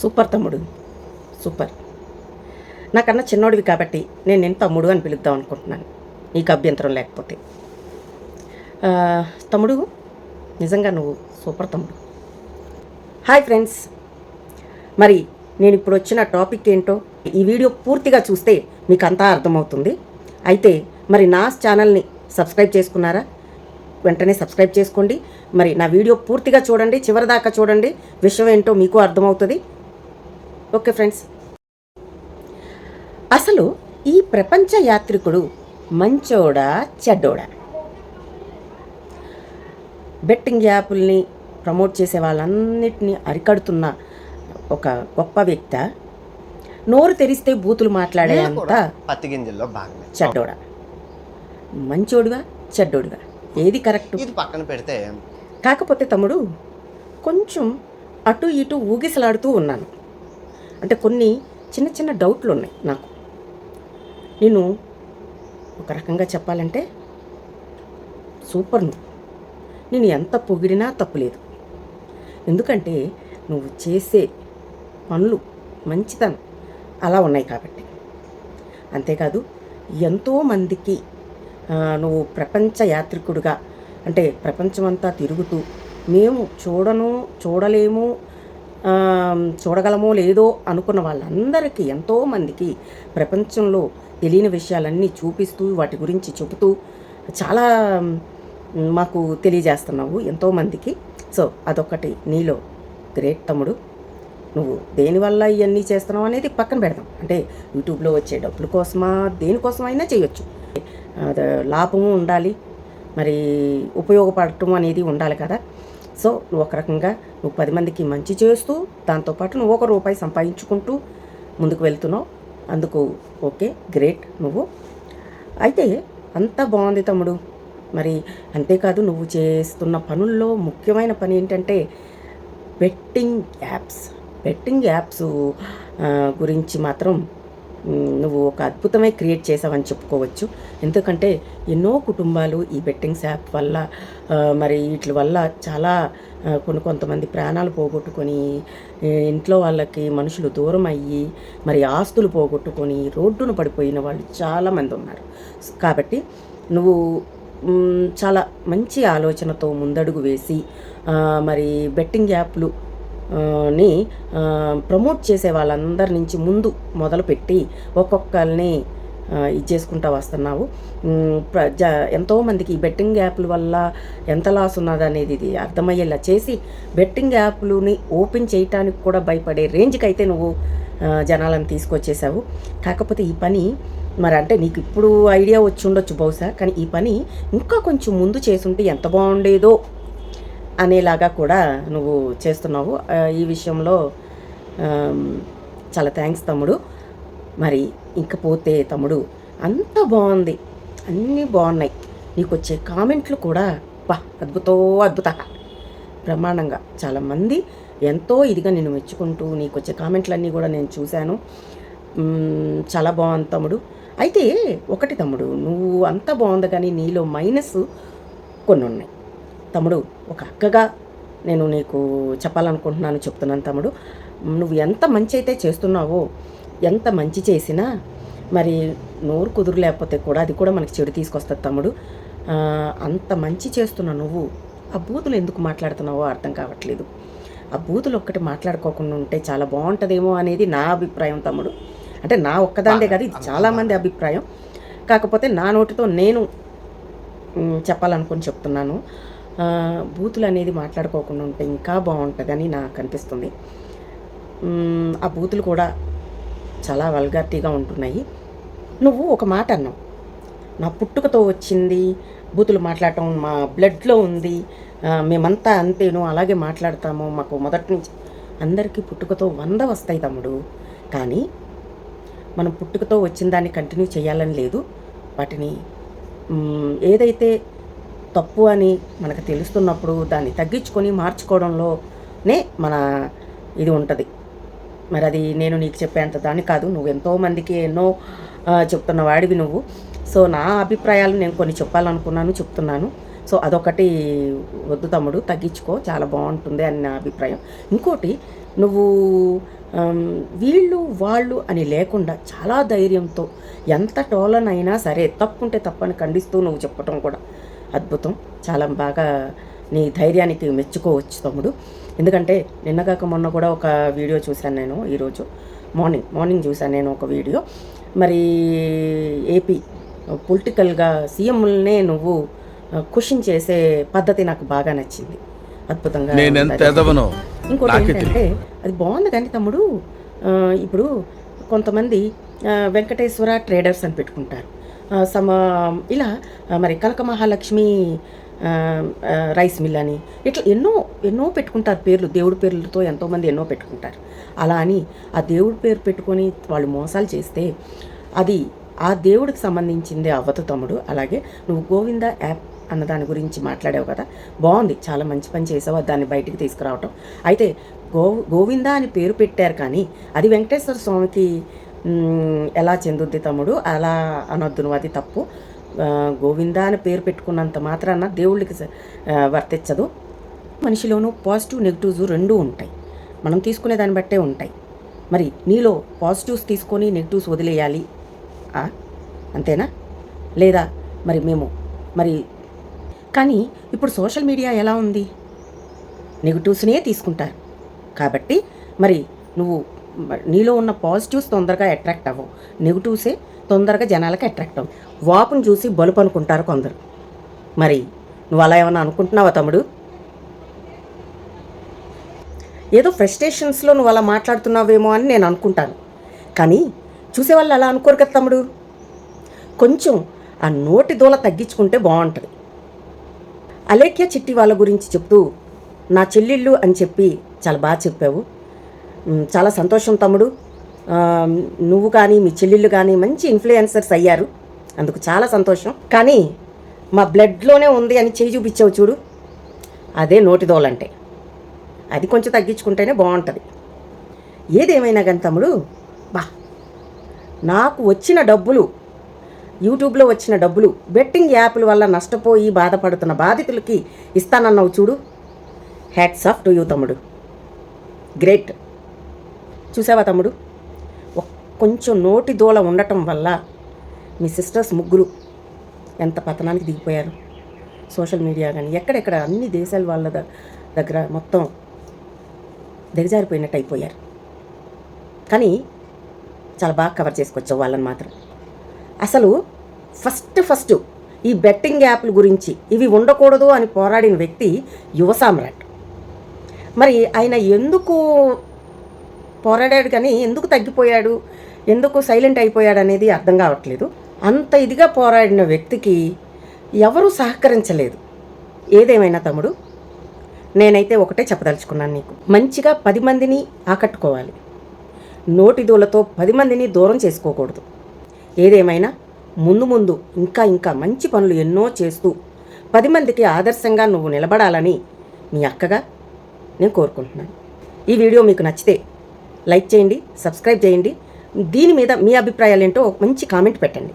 Super తమ్ముడు. Super. నాకన్నా చిన్నోడివి కాబట్టి నేను నేను తమ్ముడు అని పిలుద్దాం అనుకుంటున్నాను. నీకు అభ్యంతరం లేకపోతే. తమ్ముడు నిజంగా నువ్వు సూపర్ తమ్ముడు. Hi friends. మరి నేను ఇప్పుడు వచ్చిన టాపిక్ ఏంటో ఈ వీడియో పూర్తిగా చూస్తే మీకు అంతా అర్థమవుతుంది. అయితే మరి నా ఛానల్ని సబ్స్క్రైబ్ చేసుకున్నారా? వెంటనే సబ్స్క్రైబ్ చేసుకోండి. మరి నా వీడియో పూర్తిగా చూడండి. చివరిదాకా చూడండి. విషయం ఏంటో మీకు అర్థమవుతుంది. Okay friends. అసలు ఈ ప్రపంచ యాత్రికుడు మంచోడా చెడ్డోడా? బెట్టింగ్ యాప్ల్ని ప్రమోట్ చేసే వాళ్ళన్నిటినీ అరికడుతున్న ఒక గొప్ప వ్యక్త నోరు తెరిస్తే బూతులు మాట్లాడే నేను అంత కూడా పత్తి గింజల్లో భాగమే. చెడ్డోడా? మంచోడుగా చెడ్డోడుగా ఏది కరెక్ట్? ఇది పక్కన పెడితే కాకపోతే తమ్ముడు కొంచెం అటు ఇటు ఊగిసలాడుతూ ఉన్నాను. అంటే కొన్ని చిన్న చిన్న డౌట్లు ఉన్నాయి నాకు. నేను ఒక రకంగా చెప్పాలంటే సూపర్ నువ్వు నేను ఎంత పొగిడినా తప్పులేదు ఎందుకంటే నువ్వు చేసే పనులు మంచితనం అలా ఉన్నాయి కాబట్టి. అంతేకాదు ఎంతోమందికి నువ్వు ప్రపంచ యాత్రికుడుగా అంటే ప్రపంచమంతా తిరుగుతూ మేము చూడను చూడలేము చూడగలమో లేదో అనుకున్న వాళ్ళందరికీ ఎంతోమందికి ప్రపంచంలో తెలియని విషయాలన్నీ చూపిస్తూ వాటి గురించి చెబుతూ చాలా మాకు తెలియజేస్తున్నావు ఎంతోమందికి సో అదొకటి నీలో. గ్రేట్ తమ్ముడు. నువ్వు దేనివల్ల ఇవన్నీ చేస్తున్నావు అనేది పక్కన పెడదాం. అంటే యూట్యూబ్లో వచ్చే డబ్బుల కోసమా దేనికోసమైనా చేయొచ్చు. అది లాభము ఉండాలి. మరి ఉపయోగపడటం అనేది ఉండాలి కదా. సో నువ్వు ఒక రకంగా నువ్వు పది మందికి మంచి చేస్తూ దాంతోపాటు నువ్వు ఒక రూపాయి సంపాదించుకుంటూ ముందుకు వెళ్తున్నావు. అందుకు ఓకే గ్రేట్ నువ్వు. అయితే అంత బాగుంది తమ్ముడు. మరి అంతేకాదు నువ్వు చేస్తున్న పనుల్లో ముఖ్యమైన పని ఏంటంటే బెట్టింగ్ యాప్స్. బెట్టింగ్ యాప్స్ గురించి మాత్రం నువ్వు ఒక అద్భుతమే క్రియేట్ చేసావని చెప్పుకోవచ్చు. ఎందుకంటే ఎన్నో కుటుంబాలు ఈ బెట్టింగ్స్ యాప్ వల్ల మరి వీటి వల్ల చాలా కొన్ని కొంతమంది ప్రాణాలు పోగొట్టుకొని ఇంట్లో వాళ్ళకి మనుషులు దూరం అయ్యి మరి ఆస్తులు పోగొట్టుకొని రోడ్డున పడిపోయిన వాళ్ళు చాలామంది ఉన్నారు. కాబట్టి నువ్వు చాలా మంచి ఆలోచనతో ముందడుగు వేసి మరి బెట్టింగ్ యాప్లు ని ప్రమోట్ చేసే వాళ్ళందరి నుంచి ముందు మొదలుపెట్టి ఒక్కొక్కరిని ఇది చేసుకుంటా వస్తున్నావు. ప్ర జ ఎంతోమందికి ఈ బెట్టింగ్ యాప్ల వల్ల ఎంత లాస్ ఉన్నది అనేది ఇది అర్థమయ్యేలా చేసి బెట్టింగ్ యాప్లుని ఓపెన్ చేయటానికి కూడా భయపడే రేంజ్కి అయితే నువ్వు జనాలను తీసుకొచ్చేసావు. కాకపోతే ఈ పని మరి అంటే నీకు ఇప్పుడు ఐడియా వచ్చి ఉండొచ్చు బహుశా కానీ ఈ పని ఇంకా కొంచెం ముందు చేసుంటే ఎంత బాగుండేదో అనేలాగా కూడా నువ్వు చేస్తున్నావు. ఈ విషయంలో చాలా థ్యాంక్స్ తమ్ముడు. మరి ఇంకపోతే తమ్ముడు అంత బాగుంది. అన్నీ బాగున్నాయి. నీకు వచ్చే కామెంట్లు కూడా బా అద్భుతో అద్భుత. బ్రహ్మాండంగా. చాలామంది ఎంతో ఇదిగా నేను మెచ్చుకుంటూ నీకు వచ్చే కామెంట్లన్నీ కూడా నేను చూశాను. చాలా బాగుంది తమ్ముడు. అయితే ఒకటి తమ్ముడు నువ్వు అంత బాగుంది కానీ నీలో మైనస్ కొన్ని ఉన్నాయి తమ్ముడు ఒక అక్కగా నేను నీకు చెప్పాలనుకుంటున్నాను చెప్తున్నాను తమ్ముడు. నువ్వు ఎంత మంచి అయితే చేస్తున్నావో ఎంత మంచి చేసినా మరి నోరు కుదురు లేకపోతే కూడా అది కూడా మనకి చెడు తీసుకొస్తుంది తమ్ముడు. అంత మంచి చేస్తున్న నువ్వు ఆ బూతులు ఎందుకు మాట్లాడుతున్నావో అర్థం కావట్లేదు. ఆ బూతులు ఒక్కటి మాట్లాడుకోకుండా ఉంటే చాలా బాగుంటుందేమో అనేది నా అభిప్రాయం తమ్ముడు. అంటే నా ఒక్కదాందే కాదు ఇది చాలామంది అభిప్రాయం. కాకపోతే నా నోటితో నేను చెప్పాలనుకుని చెప్తున్నాను. బూతులు అనేది మాట్లాడుకోకుండా ఉంటే ఇంకా బాగుంటుందని నాకు అనిపిస్తుంది. ఆ బూతులు కూడా చాలా వల్గార్టీగా ఉంటున్నాయి. నువ్వు ఒక మాట అన్నావు. నా పుట్టుకతో వచ్చింది బూతులు మాట్లాడటం మా బ్లడ్లో ఉంది మేమంతా అంతేను అలాగే మాట్లాడతాము మాకు మొదటి నుంచి అందరికీ పుట్టుకతో వంద వస్తాయి తమ్ముడు. కానీ మనం పుట్టుకతో వచ్చిన దాన్ని కంటిన్యూ చేయాలని లేదు. వాటిని ఏదైతే తప్పు అని మనకు తెలుస్తున్నప్పుడు దాన్ని తగ్గించుకొని మార్చుకోవడంలోనే మన ఇది ఉంటుంది. మరి అది నేను నీకు చెప్పేంత దాని కాదు. నువ్వు ఎంతోమందికి ఎన్నో చెప్తున్న వాడివి నువ్వు. సో నా అభిప్రాయాలు నేను కొన్ని చెప్పాలనుకున్నాను చెప్తున్నాను. సో అదొకటి వద్దు తమ్ముడు తగ్గించుకో. చాలా బాగుంటుంది అని నా అభిప్రాయం. ఇంకోటి నువ్వు వీళ్ళు వాళ్ళు అని లేకుండా చాలా ధైర్యంతో ఎంత టోలన్ అయినా సరే తప్పుంటే తప్పని ఖండిస్తూ నువ్వు చెప్పటం కూడా. అద్భుతం. చాలా బాగా నీ ధైర్యానికి మెచ్చుకోవచ్చు తమ్ముడు. ఎందుకంటే నిన్నగాక మొన్న కూడా ఒక వీడియో చూశాను నేను ఈరోజు మార్నింగ్ మార్నింగ్ చూశాను నేను ఒక వీడియో. మరి ఏపీ పొలిటికల్గా సీఎంలనే నువ్వు క్వశ్చన్ చేసే పద్ధతి నాకు బాగా నచ్చింది. అద్భుతంగా ఇంకోటి ఏంటంటే అది బాగుంది కానీ తమ్ముడు ఇప్పుడు కొంతమంది వెంకటేశ్వర ట్రేడర్స్ అని పెట్టుకుంటారు. సమ ఇలా మరి కనక మహాలక్ష్మి రైస్ మిల్ అని ఇట్లా ఎన్నో ఎన్నో పెట్టుకుంటారు పేర్లు దేవుడి పేర్లతో ఎంతోమంది ఎన్నో పెట్టుకుంటారు. అలా అని ఆ దేవుడి పేరు పెట్టుకొని వాళ్ళు మోసాలు చేస్తే అది ఆ దేవుడికి సంబంధించిందే అవ్వదు తమ్ముడు. అలాగే నువ్వు గోవింద యాప్ అన్న దాని గురించి మాట్లాడావు కదా బాగుంది చాలా మంచి పని చేసావు దాన్ని బయటికి తీసుకురావటం. అయితే గో గోవింద అని పేరు పెట్టారు కానీ అది వెంకటేశ్వర స్వామికి ఎలా చెందుద్ది తమ్ముడు? అలా అనొద్దు నువ్వు అది తప్పు. గోవింద అని పేరు పెట్టుకున్నంత మాత్రాన దేవుళ్ళకి వర్తించదు. మనిషిలోనూ పాజిటివ్ నెగిటివ్స్ రెండూ ఉంటాయి. మనం తీసుకునే దాన్ని బట్టే ఉంటాయి. మరి నీలో పాజిటివ్స్ తీసుకొని నెగిటివ్స్ వదిలేయాలి? అంతేనా? లేదా మరి మేము? మరి కానీ ఇప్పుడు సోషల్ మీడియా ఎలా ఉంది? నెగిటివ్స్నే తీసుకుంటారు. కాబట్టి మరి నువ్వు నీలో ఉన్న పాజిటివ్స్ తొందరగా అట్రాక్ట్ అవ్వవు. నెగిటివ్సే తొందరగా జనాలకి అట్రాక్ట్ అవ్వవు. వాపును చూసి బలుపు అనుకుంటారు కొందరు. మరి నువ్వు అలా ఏమైనా అనుకుంటున్నావా తమ్ముడు? ఏదో ఫ్రస్ట్రేషన్స్లో నువ్వు అలా మాట్లాడుతున్నావేమో అని నేను అనుకుంటాను. కానీ చూసేవాళ్ళు అలా అనుకోరు కదా తమ్ముడు? కొంచెం ఆ నోటి దూల తగ్గించుకుంటే బాగుంటుంది. అలేఖ్య చిట్టి వాళ్ళ గురించి చెప్తూ నా చెల్లెళ్ళు అని చెప్పి చాలా బాగా చెప్పావు. చాలా సంతోషం తమ్ముడు. నువ్వు కానీ మీ చెల్లెళ్ళు కానీ మంచి ఇన్ఫ్లుయెన్సర్స్ అయ్యారు. అందుకు చాలా సంతోషం. కానీ మా బ్లడ్లోనే ఉంది అని చేయి చూపించావు చూడు. అదే నోటిదోలంటే అది కొంచెం తగ్గించుకుంటేనే బాగుంటుంది. ఏదేమైనా కానీ తమ్ముడు బా నాకు వచ్చిన డబ్బులు యూట్యూబ్లో వచ్చిన డబ్బులు బెట్టింగ్ యాప్ల వల్ల నష్టపోయి బాధపడుతున్న బాధితులకి ఇస్తానన్నావు చూడు. హ్యాట్స్ ఆఫ్ టు యూ తమ్ముడు. గ్రేట్ చూసావా తమ్ముడు? కొంచెం నోటి దూల ఉండటం వల్ల మీ సిస్టర్స్ ముగ్గురు ఎంత పతనానికి దిగిపోయారు. సోషల్ మీడియా కానీ ఎక్కడెక్కడ అన్ని దేశాల వాళ్ళ దగ్గర మొత్తం దిగజారిపోయినట్టు అయిపోయారు. కానీ చాలా బాగా కవర్ చేసుకొచ్చావు వాళ్ళని మాత్రం. అసలు ఫస్ట్ ఫస్ట్ ఈ బెట్టింగ్ యాప్ల గురించి ఇవి ఉండకూడదు అని పోరాడిన వ్యక్తి యువ సామ్రాట్ మరి ఆయన ఎందుకు పోరాడాడు కానీ ఎందుకు తగ్గిపోయాడు? ఎందుకు సైలెంట్ అయిపోయాడు అనేది అర్థం కావట్లేదు. అంత ఇదిగా పోరాడిన వ్యక్తికి ఎవరూ సహకరించలేదు. ఏదేమైనా తమ్ముడు నేనైతే ఒకటే చెప్పదలుచుకున్నాను నీకు. మంచిగా పది మందిని ఆకట్టుకోవాలి. నోటి దూలతో పది మందిని దూరం చేసుకోకూడదు. ఏదేమైనా ముందు ముందు ఇంకా ఇంకా మంచి పనులు ఎన్నో చేస్తూ పది మందికి ఆదర్శంగా నువ్వు నిలబడాలని మీ అక్కగా నేను కోరుకుంటున్నాను. ఈ వీడియో మీకు నచ్చితే లైక్ చేయండి సబ్స్క్రైబ్ చేయండి. దీని మీద మీ అభిప్రాయాలు ఏంటో మంచి కామెంట్ పెట్టండి.